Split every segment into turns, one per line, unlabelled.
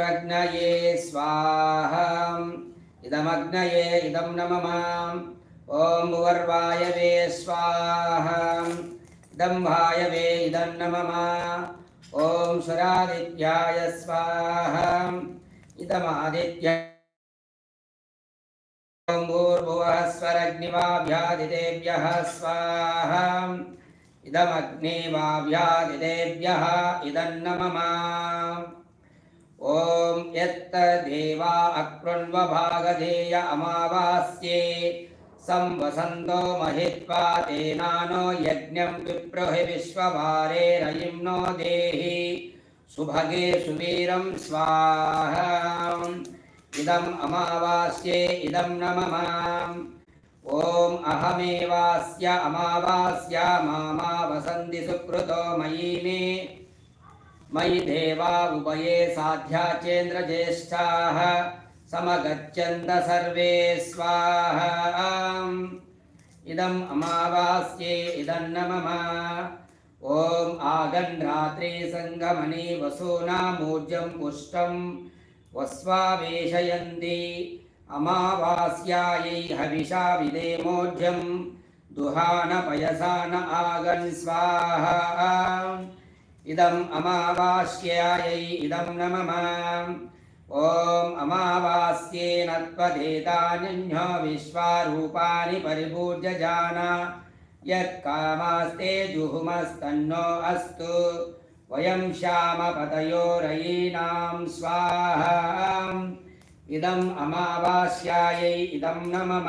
भूरग्नये स्वाहा इदमग्नये इदं न मम ॐ भुवर्वायवे स्वाहा इदं वायवे इदं न मम ॐ सुरादित्याय स्वाहा इदमादित्य ॐ भूर्भुवः स्वरग्निवाभ्यादिदेभ्यः स्वाहा इदमग्निवाभ्यादिदेभ्यः इदन्न मम ॐ यत्तदेवा अकृण्वभागधेय अमावास्ये संवसन्तो महित्वा तेनानो यज्ञं विप्रोहि विश्वभारे रयिं नो देहि सुभगे सुवीरं स्वाहा इदम् अमावास्ये इदं न मम ॐ अहमेवास्य अमावास्या मामा वसन्ति सुकृतो मयि मे मयि देवा उभये साध्या चेन्द्रज्येष्ठाः समगच्छन्त सर्वे स्वाहा इदम् अमावास्ये इदं न मम ॐ आगन् रात्रे सङ्गमनि वसूनामूर्जं पुष्टं वस्वावेशयन्ति अमावास्यायै हविषा विदेमोढ्यं दुहानपयसा न आगन् स्वाहा इदम् अमावास्यायै इदं न मम ॐ अमावास्येन त्वदेतान्यो विश्वारूपाणि परिपूज्य जाना यत्कामास्ते जुहुमस्तन्नो अस्तु। वयं श्यामपतयोरयीणां स्वाहा। इदम् अमावास्यायै इदं न मम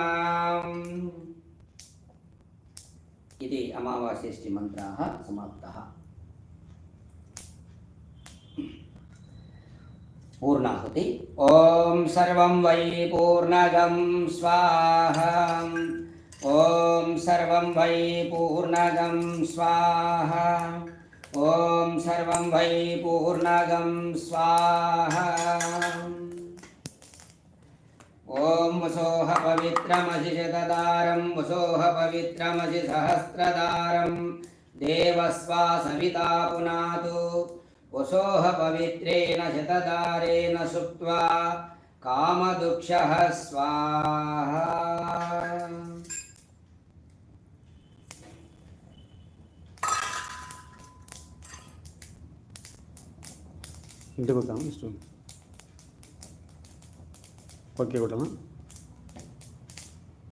इति अमावास्यष्टिमन्त्राः समाप्ताः। पूर्णाहुति ॐ सर्वं वै पूर्णगं स्वाहा। ॐ सर्वं वै पूर्णगं स्वाहा। ॐ सर्वं वै पूर्णगं स्वाहा। ॐ वसोः पवित्रमसि शतदारं वसोः पवित्रमसि सहस्रदारं देवस्वा सविता पुनातु। वसोः पवित्रेण शतदारेण सुप्त्वा कामदुक्षः स्वाहा
ఇంటికి వద్దాం నెక్స్ట్ ఓకే కొట్టాలా